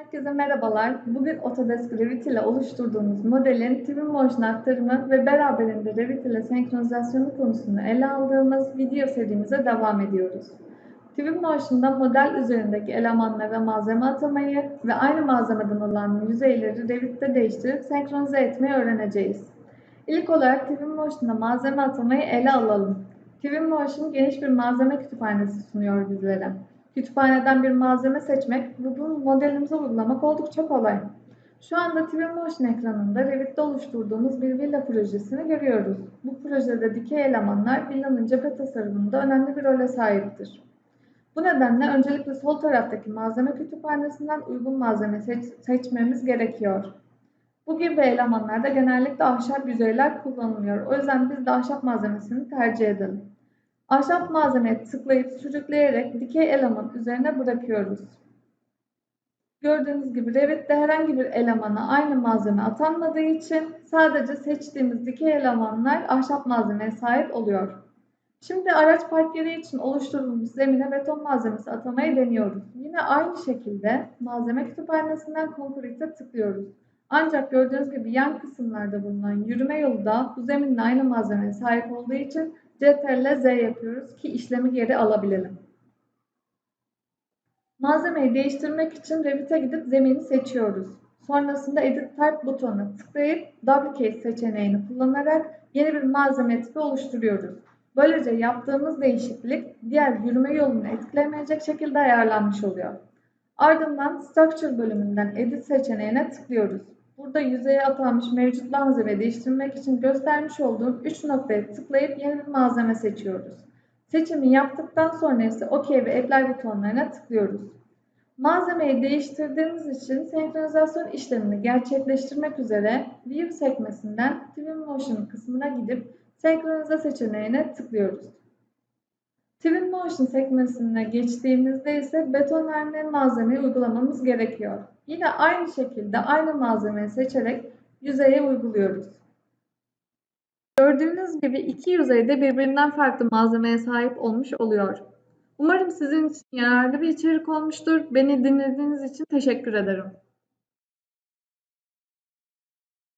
Herkese merhabalar. Bugün Autodesk Revit ile oluşturduğumuz modelin Twinmotion aktarımı ve beraberinde Revit ile senkronizasyonu konusunu ele aldığımız video serimize devam ediyoruz. Twinmotion'da model üzerindeki elemanlara malzeme atamayı ve aynı malzemeden olan yüzeyleri Revit'te değiştirip senkronize etmeyi öğreneceğiz. İlk olarak Twinmotion'da malzeme atamayı ele alalım. Twinmotion geniş bir malzeme kütüphanesi sunuyor bizlere. Kütüphaneden bir malzeme seçmek ve bunu modelimize uygulamak oldukça kolay. Şu anda Twinmotion ekranında Revit'te oluşturduğumuz bir villa projesini görüyoruz. Bu projede dikey elemanlar villanın cephe tasarımında önemli bir role sahiptir. Bu nedenle öncelikle sol taraftaki malzeme kütüphanesinden uygun malzeme seç seçmemiz gerekiyor. Bu gibi elemanlarda genellikle ahşap yüzeyler kullanılıyor. O yüzden biz de ahşap malzemesini tercih edelim. Ahşap malzemeye tıklayıp sürükleyerek dikey eleman üzerine bırakıyoruz. Gördüğünüz gibi Revit'te herhangi bir elemana aynı malzeme atanmadığı için sadece seçtiğimiz dikey elemanlar ahşap malzemeye sahip oluyor. Şimdi araç park yeri için oluşturduğumuz zemine beton malzemesi atamayı deniyoruz. Yine aynı şekilde malzeme kütüphanesinden Concrete'e tıklıyoruz. Ancak gördüğünüz gibi yan kısımlarda bulunan yürüme yolu da bu zeminle aynı malzemeye sahip olduğu için CTRL Z yapıyoruz ki işlemi geri alabilelim. Malzemeyi değiştirmek için Revit'e gidip zemini seçiyoruz. Sonrasında Edit Type butonuna tıklayıp Duplicate seçeneğini kullanarak yeni bir malzeme tipi oluşturuyoruz. Böylece yaptığımız değişiklik diğer yürüme yolunu etkilemeyecek şekilde ayarlanmış oluyor. Ardından Structure bölümünden Edit seçeneğine tıklıyoruz. Burada yüzeye atanmış mevcut malzeme değiştirmek için göstermiş olduğum 3 noktaya tıklayıp yeni bir malzeme seçiyoruz. Seçimi yaptıktan sonra ise OK ve Apply butonlarına tıklıyoruz. Malzemeyi değiştirdiğimiz için senkronizasyon işlemini gerçekleştirmek üzere View sekmesinden Twinmotion kısmına gidip Senkronize seçeneğine tıklıyoruz. Twinmotion sekmesine geçtiğimizde ise betonarme malzemeyi uygulamamız gerekiyor. Yine aynı şekilde aynı malzemeyi seçerek yüzeye uyguluyoruz. Gördüğünüz gibi iki yüzey de birbirinden farklı malzemeye sahip olmuş oluyor. Umarım sizin için yararlı bir içerik olmuştur. Beni dinlediğiniz için teşekkür ederim.